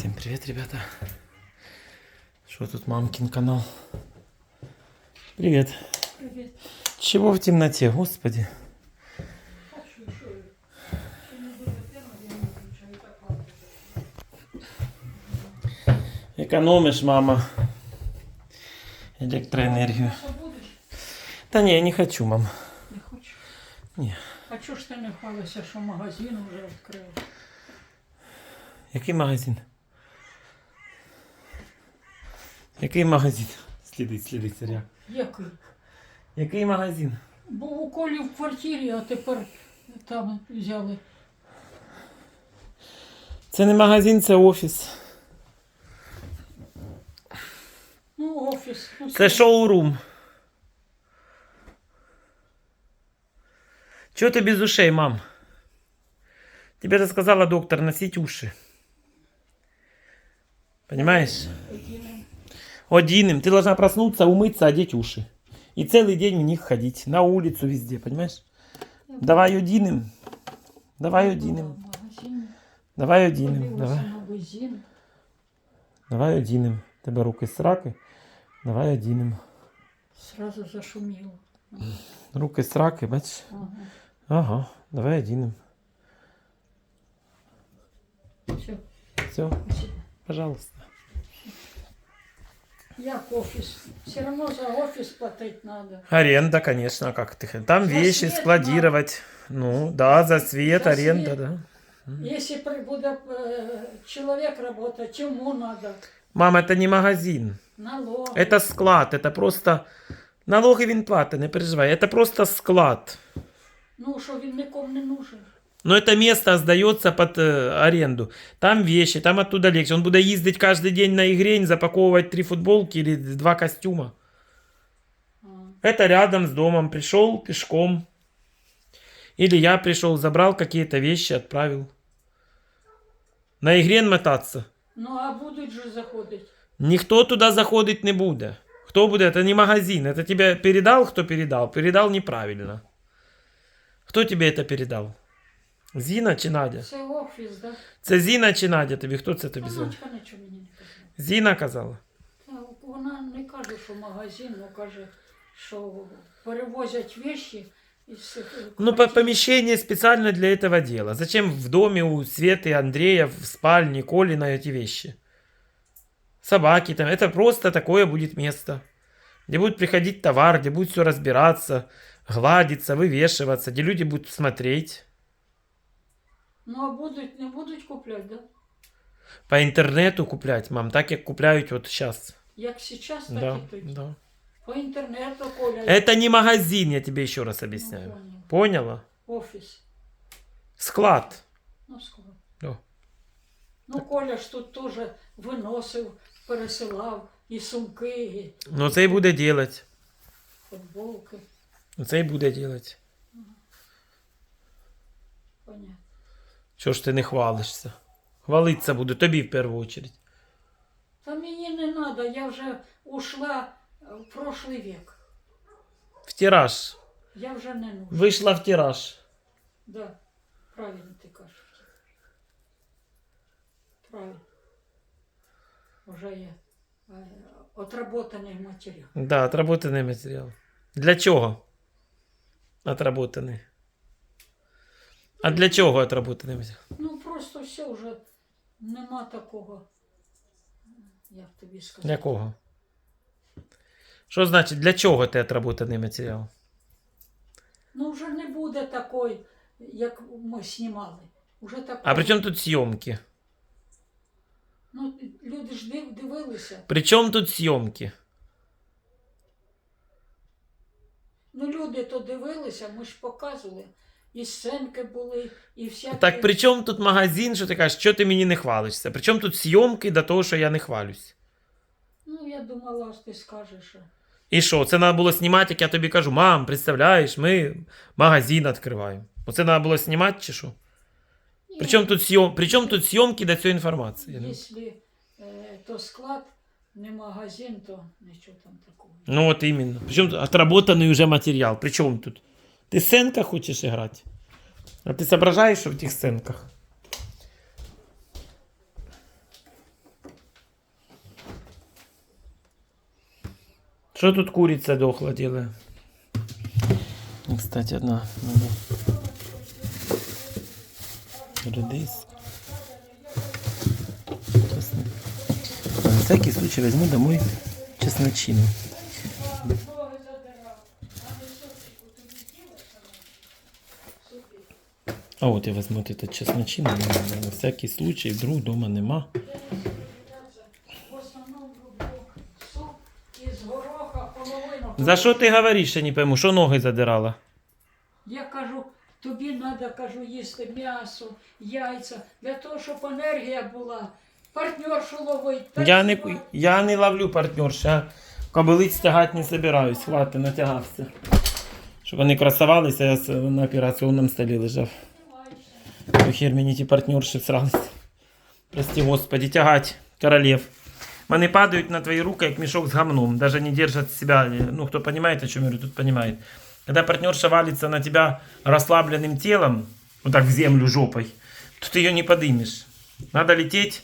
Всем привет, ребята. Что тут мамкин канал? Привет. Привіт. Чего в темноте, господи? А що, що? Чи не буде темно, я не включаю так ладно. Экономишь, мама. Электроэнергию. Що будеш? Да не, я не хочу, мам. Не хочу. Ні. А чого ж ти не хвалишся, що магазин вже відкрив? Який магазин? Який магазин? Слідить, слідить, Сергій. Який? Який магазин? Був у Колі в квартирі, а тепер там взяли. Це не магазин, це офіс. Ну, офіс. Ну, Це шоурум. Чего ты без ушей, мам? Тебе же сказала доктор носить уши. Понимаешь? Одиным. Ты должна проснуться, умыться, одеть уши. И целый день в них ходить. На улицу везде, понимаешь? Давай одиным. Давай одиным. Давай одиным. Давай. Давай одиным. Тебе руки сраки. Давай одиным. Сразу зашуміло. Руки сраки, бачиш? Ага. Ага, давай одиным. Все, Все, пожалуйста. Як офіс? Все одно за офіс платити треба. Аренда, конечно, а как ты? Там За вещи свет складировать. Ну, да, за свет, За аренда, свет. да. Если при- буде е, чоловік работать, чому надо? Мам, это не магазин. Налоги. Это склад, это просто... Налоги він платить, не переживай. Это просто склад. Ну, що він нікому не нужен. Но это место сдается под э, аренду. Там вещи, там оттуда легче. Он будет ездить каждый день на игрень, запаковывать три футболки или два костюма. А. Это рядом с домом. Пришел пешком. Или я пришел, забрал какие-то вещи, отправил. На игрен мотаться. Ну, а будуть же заходити. Никто туда заходить не будет. Кто будет? Это не магазин. Это тебе передал, кто передал? Передал неправильно. Кто тебе это передал? Зіна чи Надя? Це офіс, да? Це Зіна чи Надя тобі? Хто це тобі Та сказав? Надька нічого мені не казала. Зіна казала. Та Вона не каже, що магазин, ну каже, що перевозять вещи із цих Ну, по квартир. помещение специально для этого дела. Зачем в доме у Светы, Андрея, в спальне, Колина эти вещи? Собаки там. Это просто такое будет место. Где будет приходить товар, где будет все разбираться, гладиться, вывешиваться, где люди будут смотреть. Ну, а будуть, не будуть купляти, да? По интернету куплять, мам, так как купляют вот сейчас. Як зараз, так Да, і тоді. да. По інтернету, Коля. Это не магазин, я тебе еще раз объясняю. Ну, понял. Поняла? Офіс. Склад. Ну, скоро. Да. Ну, Коля ж тут теж виносив, пересилав і сумки, і Ну, це і буде делать. футболки. Ну, Це і буде делать. Понятно. Чого ж ти не хвалишся? Хвалиться буду тобі в першу очередь. Та мені не треба, я вже ушла в прошлий век. В тираж. Я вже не нужна. Вийшла в тираж. Да, правильно ти кажеш. Правильно. Уже є е, отработаний матеріал. Да, отработаний матеріал. Для чого? Отработаний. А для чого отработаний матеріал? Ну просто все вже нема такого. Як тобі сказати? Для кого? Що значить, для чого ти отработаний матеріал? Ну вже не буде такої, як ми знімали. Уже такої. А при чому тут зйомки? Ну, люди ж див- дивилися. При чому тут зйомки? Ну, люди то дивилися, ми ж показували. І сценки були, і всякі. Так при чому тут магазин, що ти кажеш, що ти мені не хвалишся? При чому тут зйомки до того, що я не хвалюсь? Ну, я думала, ти скажеш. І що, це треба було знімати, як я тобі кажу, мам, представляєш, ми магазин відкриваємо. Оце треба було знімати чи що? При чому тут, зйом... При чому тут зйомки до цієї інформації? Якщо е, то склад, не магазин, то нічого там такого. Ну от іменно. Причому отработаний вже матеріал. При чому тут? Ти Сенка хочеш грати? А ти зображаєш, що в тих сценках? Що тут куриця дохла діла? Ну, кстати, одна ну, Редис. На всякий случай візьму домой чесночину. А от я вот этот чесночину, на всякий случай, вдруг дома нема. За що ти говориш, я не пойму, що ноги задирала? Я кажу, тобі треба, кажу, їсти м'ясо, яйця, для того, щоб енергія була. Партнершу ловить. Я не, я не ловлю партнерш, я кобилиць тягати не собираюсь. Хвати, натягався. Щоб вони красувалися, я на операційному столі лежав. Ну, хер мені ті партнерші всрались. Прости, господи, тягать королев. Вони падають на твої руки, як мішок з гамном. Даже не держат себя. Ну, кто понимает, о чем я говорю, тут понимает. Когда партнерша валится на тебя расслабленным телом, вот так в землю жопой, то ты ее не подымешь. Надо лететь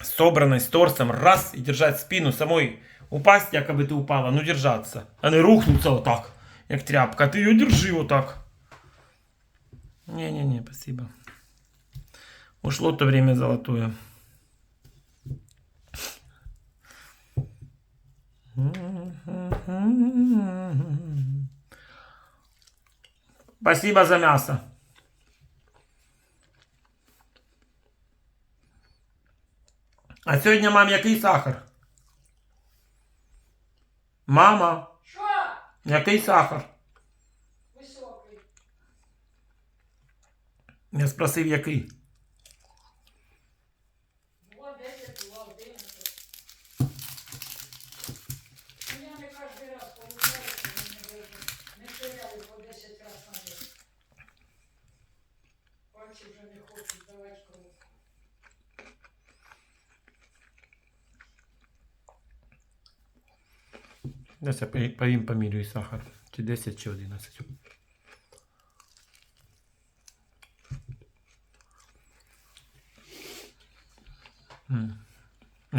с собранной, с торсом, раз, и держать спину самой. Упасть, якобы ты упала, ну держаться. А не рухнуться вот так, як тряпка. Ты ее держи вот так. Не-не-не, спасибо. Ушло то время золотое. Спасибо за мясо. А сьогодні, мам, який сахар? Мама, Що? який сахар? Хочуть давати кров. Десь я по- поїм помірюю сахар. Чи 10, чи 11.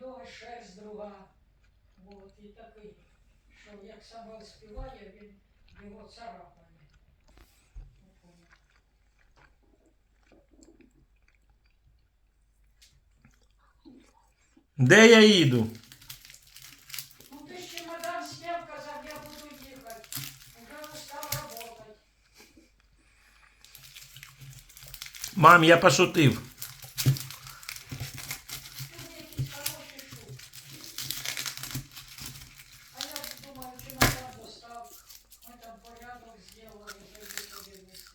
Його шерсть друга. Вот, і такий що як саме співає, він його царапає. Де я їду? Ну ти ж чемодан сняв, казав, я буду їхати. Уже устав работать. Мам, я пошутив. Тут якийсь хороший шуб. А я думаю, чемодан достав. Ми там порядок зробили, вже йду подивитися.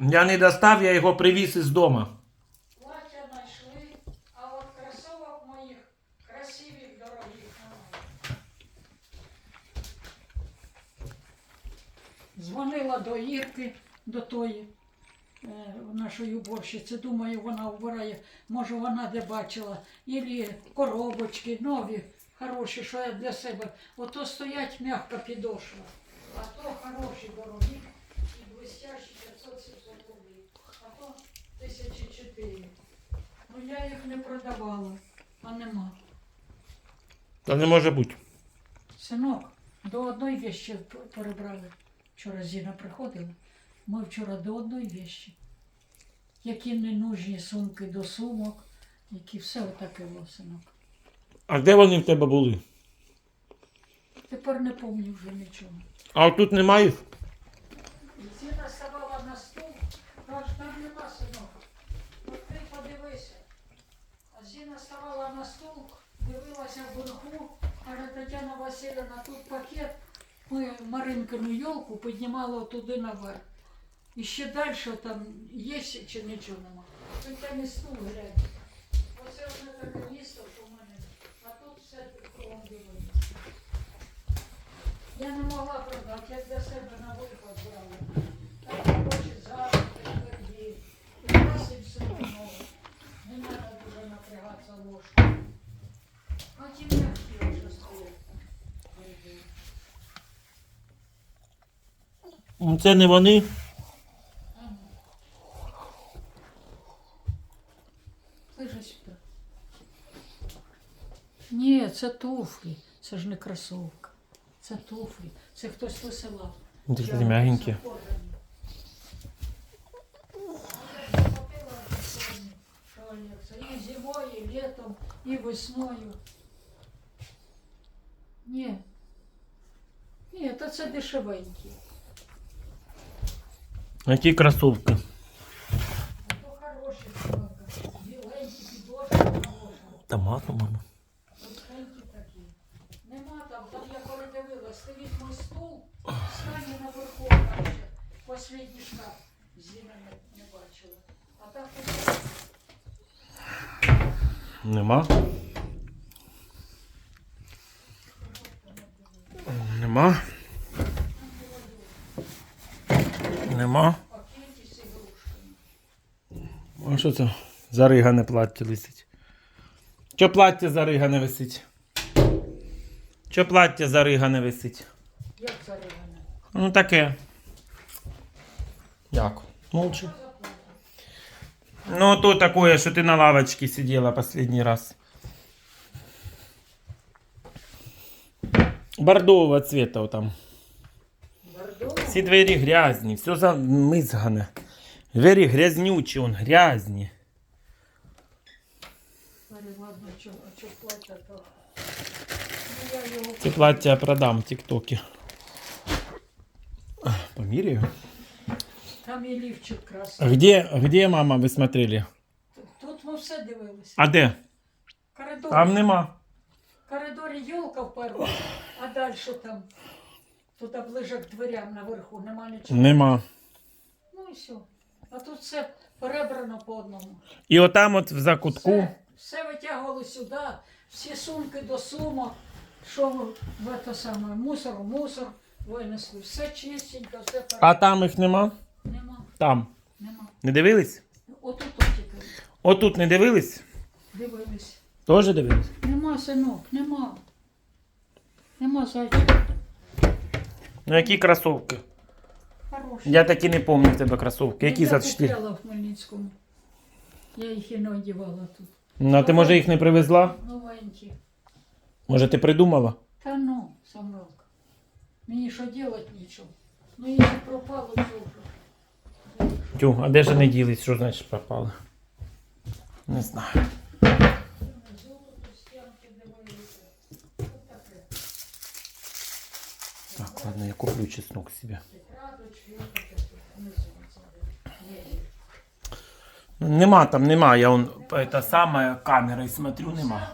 Я не достав, я його привіз із дому. Плаття знайшли, а от кросовок моїх красивих, дорогих немає. Дзвонила до Ірки, до тої е, нашої уборщиці. Думаю, вона вбирає, може вона де бачила. Ілі коробочки нові, хороші, що я для себе. Ото стоять м'яка підошва, а то хороші, дорогі і блестящі 500-700 рублів. А то тисячі чотири. Ну я їх не продавала, а нема. Та не може бути. Синок, до одної вещі п- перебрали. Вчора Зіна приходила. Ми вчора до одної вещі. Які не нужні сумки до сумок, які все отаке було, синок. А де вони в тебе були? Тепер не пам'ятаю вже нічого. А тут немає? Зіна ставала на стул, каже, там нема синок. От ти подивися. А Зіна на стул, дивилася вверху, каже Тетяна Васильівна, тут пакет. Ми Маринкину йолку піднімали туди наверх. І ще далі там є чи нічого нема. Тут там і стул глянь. Оце вже таке місто, в мене. А тут все кругом дивиться. Я не могла продати, я для себе на виход брала. Так гроші зараз, тверді. І раз і все одно. Не треба напрягатися ложкою. А м'які вже стоять. Це не вони. Ні, це туфлі. Це ж не кросовка. Це туфлі. Це хтось висилав. Такі м'ягенькі. І зимою, і літом, і весною. Ні. Ні, то це дешевенькі. Які кросовки. А то хороші собака. Біленькі, підошва хороша. Томату, мама. Тоненькі такі. Нема там, там я коли дивилась, стоїть мій стул, стане наверху, там ще последній шкаф зіна не, не бачила. А так ось Нема. Нема. Нема. А що це? Заригане плаття висить. Чо плаття заригане висить? Чо плаття заригане висить? Як зарегане? Ну таке. Як? Молчу. Ну, то такое, що ти на лавочці сиділа последний раз. Бордового цвета там. Бордовий? Всі двері грязні, все замизгане. Двері грязнючі, он грязні. Чо плаття? Продам в тіктокі. Поміряю. Там і лівчик А красивий. где, где мама, ви смотрели? Тут ми все дивилися. А де? Коридор. Там нема. В коридорі йолка вперед, а далі там? Тут ближе к дверям наверху, нема нічого. Нема. Ну і все. А тут все перебрано по одному. І отам от в закутку. Все, все витягували сюди, всі сумки до сумок, що в це саме, мусор, в мусор винесли. Все чистенько, все А там їх нема? Там. нема. Не дивились? Отут тільки Отут не дивились? дивились. Тоже дивились? Нема, синок, нема. Нема зайчика. Ну які кросовки? Хороший. Я таки не пам'ятаю в тебе кросовки. Які Я за 4? купляла в Хмельницькому. Я їх і не одягала тут. Ну, а ти може їх не привезла? Новенькі. Може ти придумала? Та ну, Самвелка. Мені що делать нічого. Ну, якщо пропало, то вже. Тю, а де ж вони ділись? Що значить пропали? Не знаю. Так, ладно, я куплю чеснок себе. Нема там, нема. Я он это саме камерою смотрю, нема.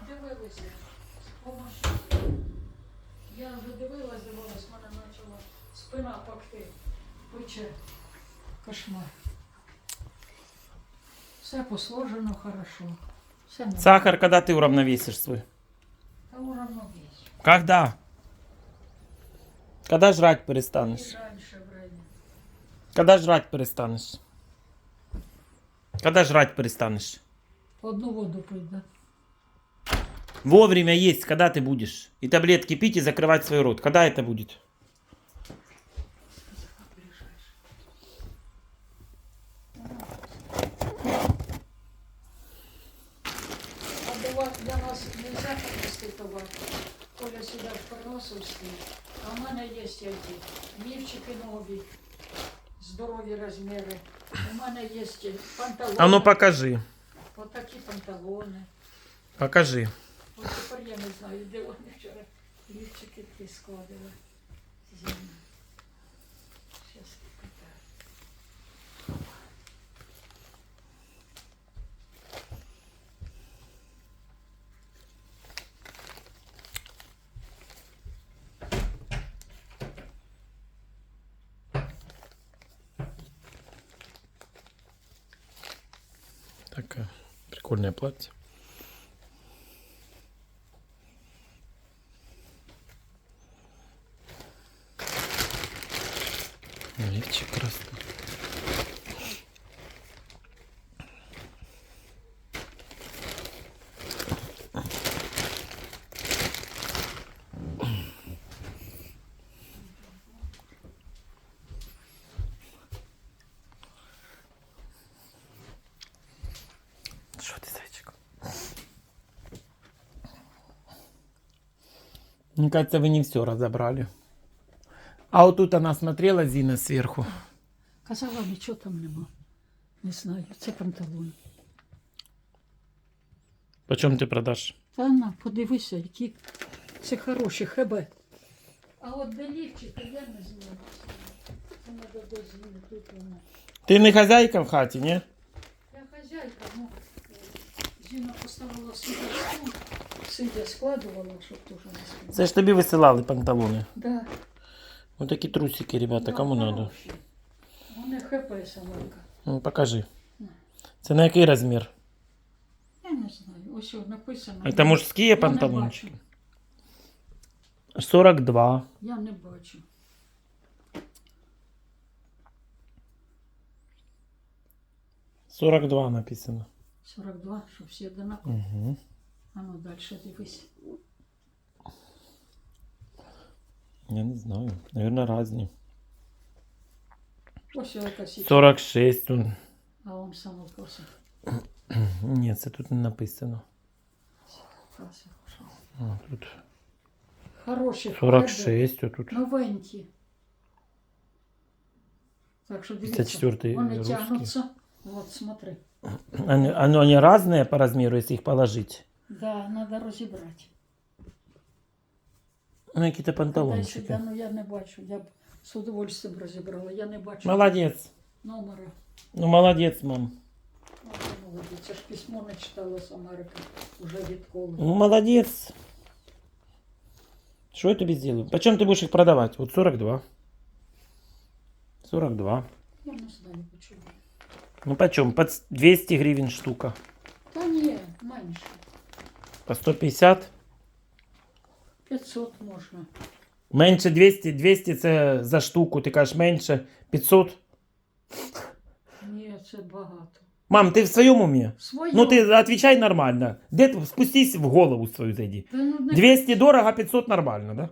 Я вже дивилась, дивилась, мене спина пекти. Пече. Кошмар. Все посложено хорошо. Все нормально. Сахар, когда ты уравновесишь свой? Та. Когда? Когда жрать перестанешь? время. Когда жрать перестанешь? Когда жрать перестанешь? Одну воду пить, да? Вовремя есть, когда ты будешь. И таблетки пить и закрывать свой рот. Когда это будет? А для вас, для вас нельзя принести товар. Коля сюди в Перносовський. А в мене є які. Лівчики нові. Здорові розміри. У мене є панталони. А ну покажи. Отакі панталони. Покажи. От тепер я не знаю, де вони вчора лівчики ті складили. Зимні. Такая прикольная платье. Легче красный. Мне кажется, вы не все разобрали. А вот тут она смотрела, Зина, сверху. Казала, нічого там нема. Не знаю, це панталон. Почем ты продашь? Та на, подивися, які це хороші ХБ. А от до лівчика я не знаю. Це треба до зіни, тут вона. Ты не хозяйка в хаті, не? Я хазяйка, ну, е, Зіна поставила сюди стул, сидя складувала, щоб теж не спинити. Це ж тобі висилали панталони. Да. Вот такие трусики, ребята, Да, кому надо? хороші. Вони ХП самарка. Ну, покажи. Це на який розмір? Я не знаю, ось о, написано. Это мужские Я не панталончики? бачу. 42. Я не бачу. Сорок два написано. 42, що всі одинакові. Угу. А ну далі дивись. Я не знаю. Наверное, разні. Ось якась. іде. 46. он. А он сам просить. Ні, це тут не написано. Просить. О, тут Хороші. 46, отут. Новенькі. Так що дивіться. 54 Вони русский. тягнуться. Вот, смотри. Они, оно- они разные по размеру, если их положить. Да, треба розібрати. Ну, какие-то Дай сюди, панталончики. ну я не бачу. Я б з удовольствием розібрала. Я не бачу Молодец. номера. Ну, молодец, мам. Ну, я молодець. Я ж письмо не читала з Америки. Уже відколи. Ну, молодец. Что я тебе сделаю? Почем ты будешь их продавать? Вот 42. 42. Я не знаю, почему. Ну, почем? По 200 гривен штука. Та ні, менше. По 150. 500 можна. Менше 200. 200 це за штуку. Ти кажеш менше 500. Ні, це багато. Мам, ти в своєму умі? Своє. Ну, ти отвечай нормально. Де ти? Спустись в голову свою зайди. Та ну, не 200 дорого, 500 нормально, да?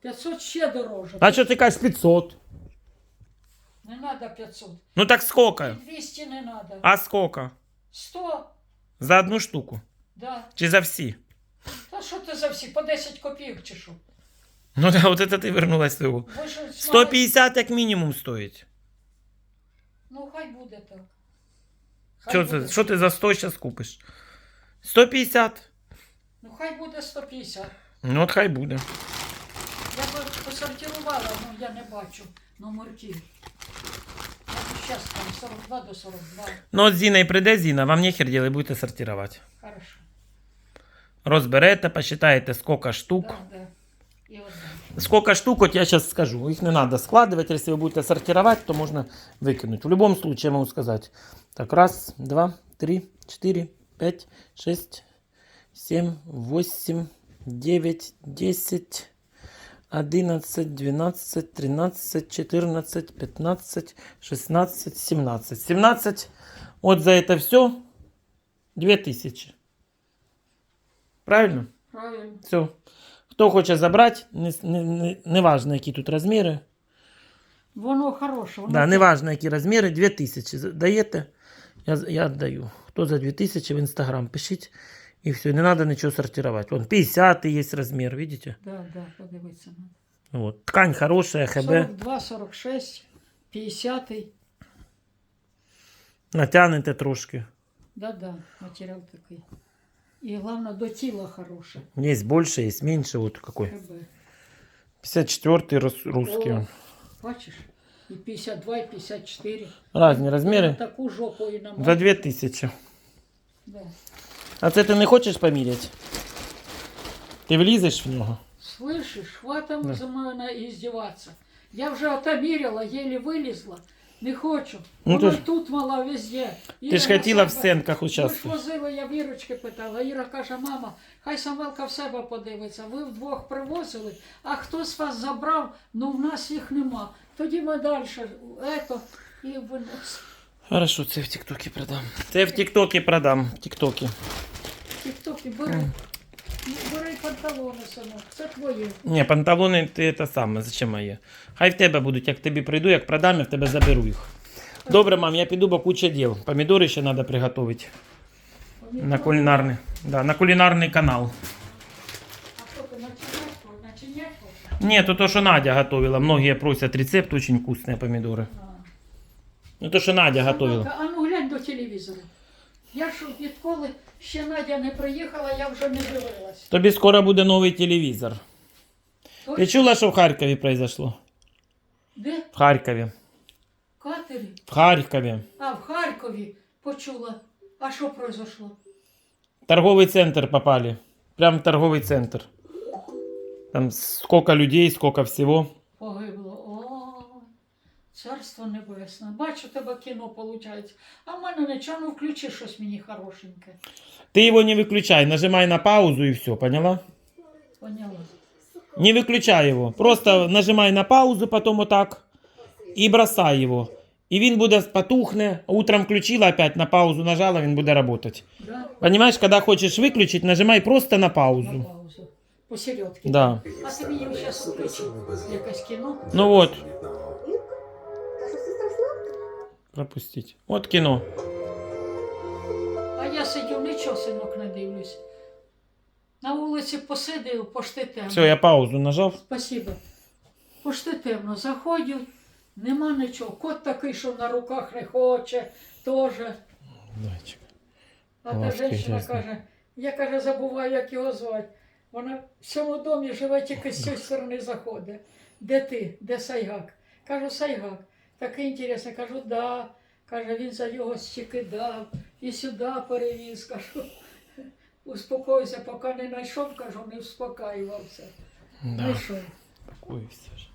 500 ще дороже. А що ти кажеш 500? Не треба 500. Ну так сколько? 200 не треба. А сколько? 100, За одну штуку? да. Чи за всі? Та що ти за всі? По 10 копійок чи що? Ну да, от це ти вернулась свого. Ви що, смали- 150 як мінімум стоїть. Ну, хай буде так. Хай Що, буде. це, що ти за 100 зараз купиш? 150. Ну, хай буде 150. Ну от хай буде. Я б посортувала, ну я не бачу номерків. Я б зараз там 42 до 42. Ну от Зіна і прийде Зіна, вам нехер ділить, будете сортувати. Хорошо. Розберете, посчитаєте, скільки штук. Да, да. І одна. Сколько штук, вот я сейчас скажу. Их не надо складывать. Если вы будете сортировать, то можно выкинуть. В любом случае, я могу сказать. Так, раз, два, три, четыре, пять, шесть, семь, восемь, девять, десять, одиннадцать, двенадцать, тринадцать, четырнадцать, пятнадцать, шестнадцать, семнадцать. Семнадцать. Вот за это все две тысячи. Правильно? Правильно. Все. Хто хоче забрати, не, не, не, не важно, які тут розміри. Воно хороше. Воно Да, не важно, які розміри, 2000 з- даєте, я, я віддаю. Хто за 2000 в інстаграм пишіть. І все, не треба нічого сортувати. Вон 50 є розмір, видите? Да, да, подивитися. надо. Вот. Ткань хорошая, ХБ. 42, 46, 50. Натягнете трошки. Да, да, матеріал такий. І головне, до тіла хороше. Є більше, є менше. Вот какой. ХБ. 54 рус- русский. О, бачиш? І 52, і 54. Разні розміри. Таку жопу і на За 2000. Да. А це ти не хочеш поміряти? Ти влізеш в нього? Слышишь, хватом Да. за мене издеваться. Я вже отомерила, еле вылезла. Не хочу. Ну, Вона то тут мала везде. Ти ж хотіла в сценках Ми ж участвувати. возили, я Вірочки питала. Іра каже, мама, хай Самелка в себе подивиться. Ви вдвох привозили, а хто з вас забрав, ну в нас їх нема. Тоді ми далі, ето, і. Хорошо, це в Тіктокі продам. Це в Тіктокі продам. В Тіктокі. Тік-токи, бери. Ну, Бери панталони, синок, це твоє. Ні, панталони ти те саме, зачем моє? Хай в тебе будуть, як тобі прийду, як продам, я в тебе заберу їх. Добре, мам, я піду, бо куча діл. Помідори ще треба приготувати. На кулінарний, да, на кулінарний канал. А що ти начинятку? Начинятку? Ні, то то, що Надя готовила. Многие просять рецепт, очень вкусные помідори. Ну то, що Надя готовила. А ну глянь до телевізора. Я ж відколи ще Надя не приїхала, я вже не дивилась. Тобі скоро буде новий телевізор. Ти Точно? чула, що в Харкові произошло? Де? В Харкові. Катері? В Харкові. А, в Харкові почула. А що произошло? Торговый центр попали. Прям в торговый центр. Там сколько людей, сколько всего. Погибло. О, царство небесне. Бачу, у тебе кіно виходить. А в мене нічого, ну включи щось мені хорошеньке. Ты его не выключай, нажимай на паузу и все, поняла? Поняла. Не выключай его. Просто нажимай на паузу, потом вот так. И бросай его. И він буде потухне. Утром включила опять на паузу нажала, він буде работать. Да? Понимаешь, когда хочешь выключить, нажимай просто на На паузу. паузу. Посередки. Да. А ти мені зараз включи якесь кіно. Ну вот. Пропустить. Вот кино. А я сидю, нічого, синок, не дивлюсь. На вулиці посидив, пошти темно. Все, я паузу нажав. Спасибо. Пошти темно. Заходю, нема нічого. Кот такий, що на руках не хоче, теж. А та жінка каже, я каже, забуваю, як його звати. Вона в цьому домі живе тільки з цієї сторони заходить. Де ти? Де Сайгак? Кажу, Сайгак. Такий інтересний. Кажу, да. Каже, він за його дав і сюди перевіз. Кажу, успокойся, поки не знайшов, кажу, не успокаювався. Да. Успокоївся ж.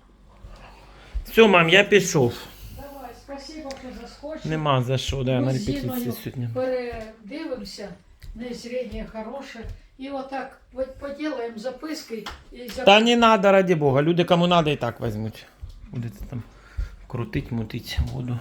Все, мам, я пішов. Давай, спасибо, що заскочив. Нема за що, да, Ми на з репетиції Зіною сьогодні. передивимося, не зрення хороше. І отак от поділаємо записки і за... Та не надо, ради Бога. Люди кому надо і так візьмуть. Будете там крутить, мутить воду.